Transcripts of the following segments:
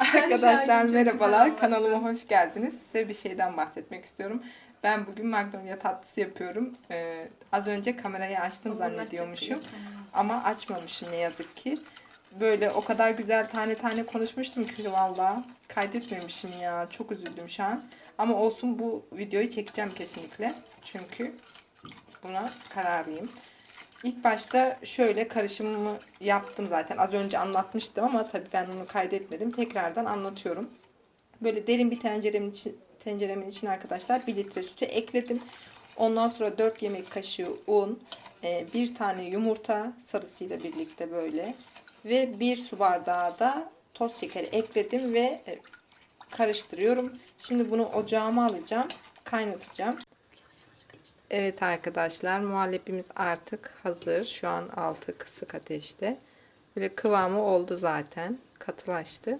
Arkadaşlar an çok merhabalar. Kanalıma hoş geldiniz. Size bir şeyden bahsetmek istiyorum. Ben bugün magnolia tatlısı yapıyorum. Ee, az önce kamerayı açtım zannediyormuşum. Ama açmamışım ne yazık ki. Böyle o kadar güzel tane tane konuşmuştum ki valla. Kaydetmemişim ya. Çok üzüldüm şu an. Ama olsun bu videoyu çekeceğim kesinlikle. Çünkü buna kararlıyım. İlk başta şöyle karışımımı yaptım zaten. Az önce anlatmıştım ama tabii ben onu kaydetmedim. Tekrardan anlatıyorum. Böyle derin bir tenceremin için, tenceremin içine arkadaşlar 1 litre sütü ekledim. Ondan sonra 4 yemek kaşığı un, e, bir tane yumurta sarısıyla birlikte böyle ve bir su bardağı da toz şekeri ekledim ve e, karıştırıyorum. Şimdi bunu ocağıma alacağım, kaynatacağım. Evet arkadaşlar muhallebimiz artık hazır. Şu an altı kısık ateşte. Böyle kıvamı oldu zaten. Katılaştı.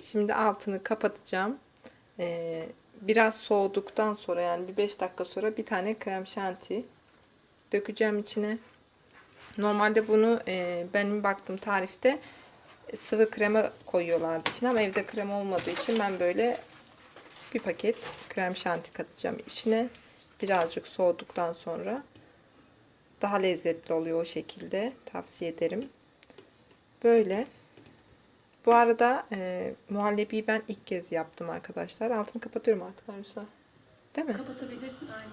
Şimdi altını kapatacağım. Ee, biraz soğuduktan sonra yani bir 5 dakika sonra bir tane krem şanti dökeceğim içine. Normalde bunu e, benim baktığım tarifte sıvı krema koyuyorlardı içine ama evde krema olmadığı için ben böyle bir paket krem şanti katacağım içine. Birazcık soğuduktan sonra daha lezzetli oluyor o şekilde. Tavsiye ederim. Böyle. Bu arada e, muhallebiyi ben ilk kez yaptım arkadaşlar. Altını kapatıyorum artık Arzusa. Değil mi? Kapatabilirsin aynı.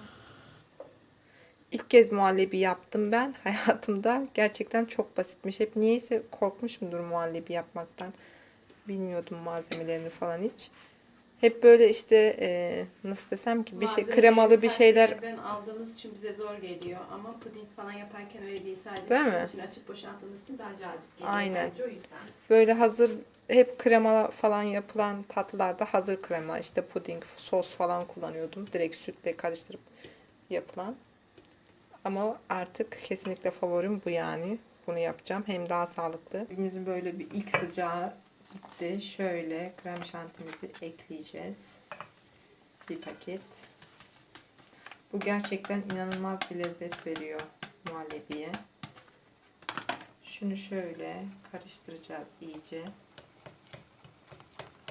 İlk kez muhallebi yaptım ben hayatımda. Gerçekten çok basitmiş. Hep niyeyse korkmuşumdur muhallebi yapmaktan. Bilmiyordum malzemelerini falan hiç. Hep böyle işte e, nasıl desem ki bir şey Malzemeleri kremalı bir şeyler yerden aldığımız için bize zor geliyor ama puding falan yaparken öyle değil. Sadece Değil mi? içine açıp boşalttığımız için daha cazip geliyor. Aynen. Bence o yüzden. böyle hazır hep krema falan yapılan tatlılarda hazır krema işte puding, sos falan kullanıyordum. Direkt sütle karıştırıp yapılan. Ama artık kesinlikle favorim bu yani. Bunu yapacağım. Hem daha sağlıklı. Evimizin böyle bir ilk sıcağı gitti. Şöyle krem şantimizi ekleyeceğiz. Bir paket. Bu gerçekten inanılmaz bir lezzet veriyor muhallebiye. Şunu şöyle karıştıracağız iyice.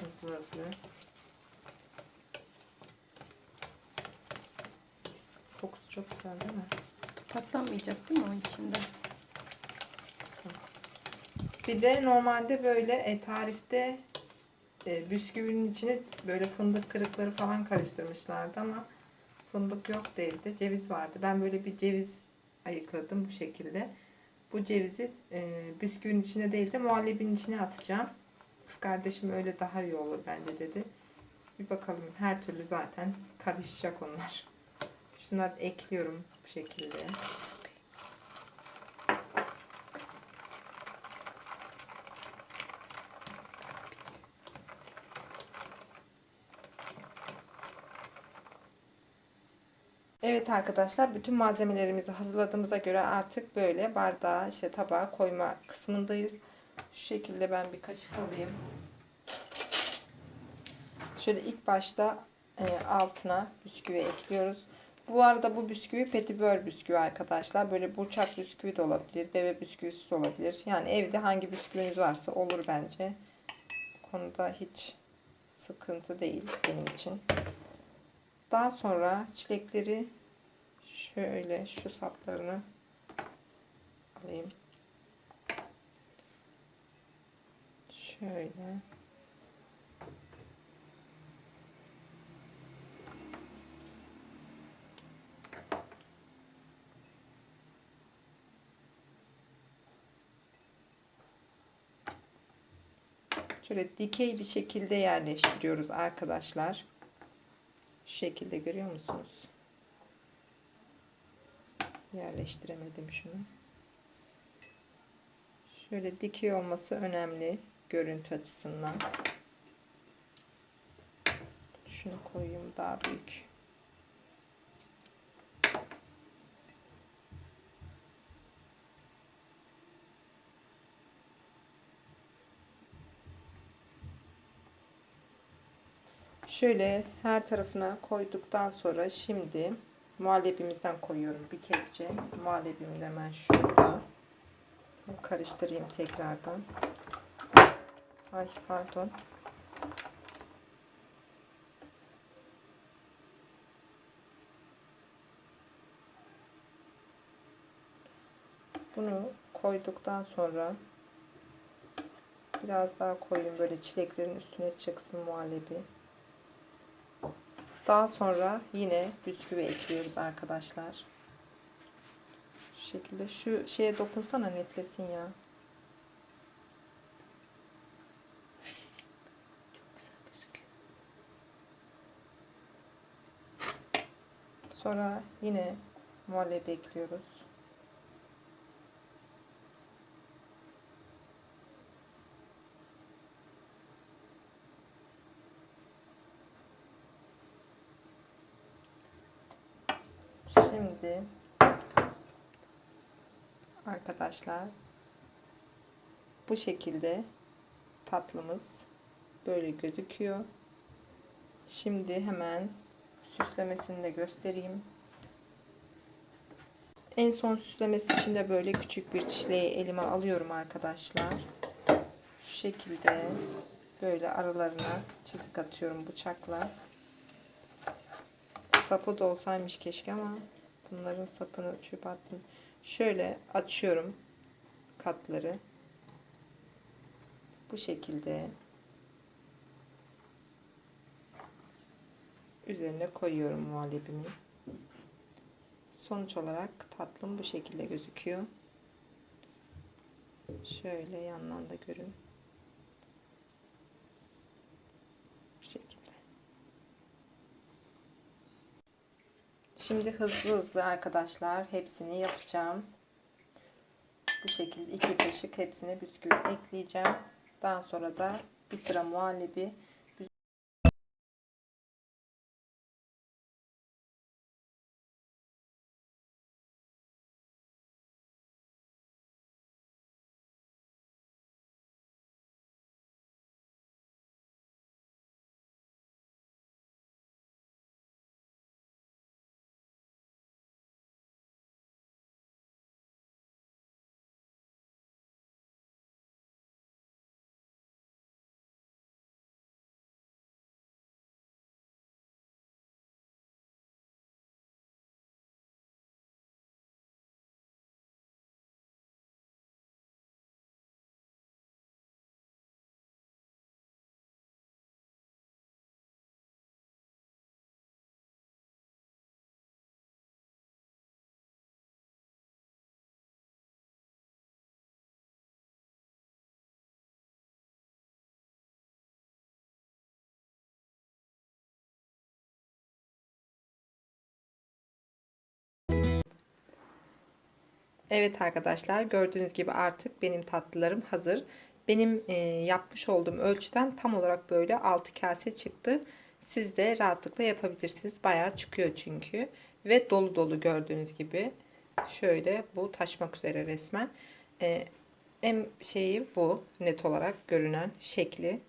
Hızlı hızlı. Kokusu çok güzel değil mi? Patlamayacak değil mi o içinde? Bir de normalde böyle e, tarifte e, bisküvinin içine böyle fındık kırıkları falan karıştırmışlardı ama fındık yok evde. Ceviz vardı. Ben böyle bir ceviz ayıkladım bu şekilde. Bu cevizi e, bisküvinin içine değil de muhallebinin içine atacağım. Kız kardeşim öyle daha iyi olur bence dedi. Bir bakalım her türlü zaten karışacak onlar. Şunları ekliyorum bu şekilde. Evet arkadaşlar bütün malzemelerimizi hazırladığımıza göre artık böyle bardağa işte tabağa koyma kısmındayız. Şu şekilde ben bir kaşık alayım. Şöyle ilk başta e, altına bisküvi ekliyoruz. Bu arada bu bisküvi petibör bisküvi arkadaşlar. Böyle burçak bisküvi de olabilir. Bebe bisküvisi de olabilir. Yani evde hangi bisküviniz varsa olur bence. Konuda hiç sıkıntı değil benim için. Daha sonra çilekleri şöyle şu saplarını alayım. Şöyle. Şöyle dikey bir şekilde yerleştiriyoruz arkadaşlar. Şu şekilde görüyor musunuz? Yerleştiremedim şunu. Şöyle dikey olması önemli görüntü açısından. Şunu koyayım daha büyük. Şöyle her tarafına koyduktan sonra şimdi muhallebimizden koyuyorum bir kepçe. Muhallebimi de hemen şurada. Karıştırayım tekrardan. Ay pardon. Bunu koyduktan sonra biraz daha koyayım böyle çileklerin üstüne çıksın muhallebi. Daha sonra yine bisküvi ekliyoruz arkadaşlar. Şu şekilde şu şeye dokunsana netlesin ya. Sonra yine muhallebi ekliyoruz. Şimdi arkadaşlar bu şekilde tatlımız böyle gözüküyor. Şimdi hemen süslemesini de göstereyim. En son süslemesi için de böyle küçük bir çileği elime alıyorum arkadaşlar. Şu şekilde böyle aralarına çizik atıyorum bıçakla. Sapı da olsaymış keşke ama bunların sapını çöpe attım. Şöyle açıyorum katları. Bu şekilde üzerine koyuyorum muhallebimi. Sonuç olarak tatlım bu şekilde gözüküyor. Şöyle yandan da görün. Bu şekilde. Şimdi hızlı hızlı arkadaşlar hepsini yapacağım. Bu şekilde iki kaşık hepsine bisküvi ekleyeceğim. Daha sonra da bir sıra muhallebi Evet arkadaşlar gördüğünüz gibi artık benim tatlılarım hazır. Benim e, yapmış olduğum ölçüden tam olarak böyle 6 kase çıktı. Siz de rahatlıkla yapabilirsiniz. Bayağı çıkıyor çünkü. Ve dolu dolu gördüğünüz gibi. Şöyle bu taşmak üzere resmen. E, en şeyi bu net olarak görünen şekli.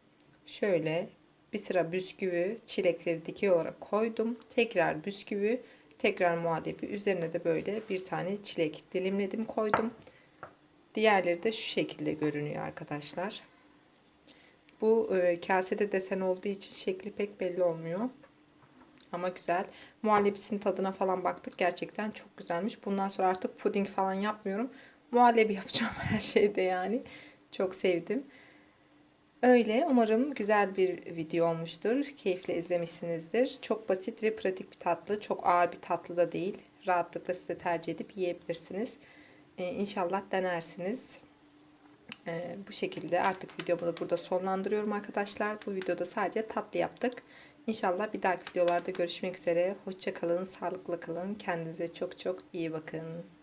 Şöyle bir sıra bisküvi çilekleri dikey olarak koydum. Tekrar bisküvi Tekrar muhallebi üzerine de böyle bir tane çilek dilimledim koydum. Diğerleri de şu şekilde görünüyor arkadaşlar. Bu e, kasede desen olduğu için şekli pek belli olmuyor. Ama güzel. Muhallebisinin tadına falan baktık. Gerçekten çok güzelmiş. Bundan sonra artık puding falan yapmıyorum. Muhallebi yapacağım her şeyde yani. Çok sevdim. Öyle. Umarım güzel bir video olmuştur. Keyifle izlemişsinizdir. Çok basit ve pratik bir tatlı. Çok ağır bir tatlı da değil. Rahatlıkla siz de tercih edip yiyebilirsiniz. Ee, inşallah denersiniz. Ee, bu şekilde artık videomu da burada sonlandırıyorum arkadaşlar. Bu videoda sadece tatlı yaptık. İnşallah bir dahaki videolarda görüşmek üzere. Hoşçakalın, sağlıklı kalın. Kendinize çok çok iyi bakın.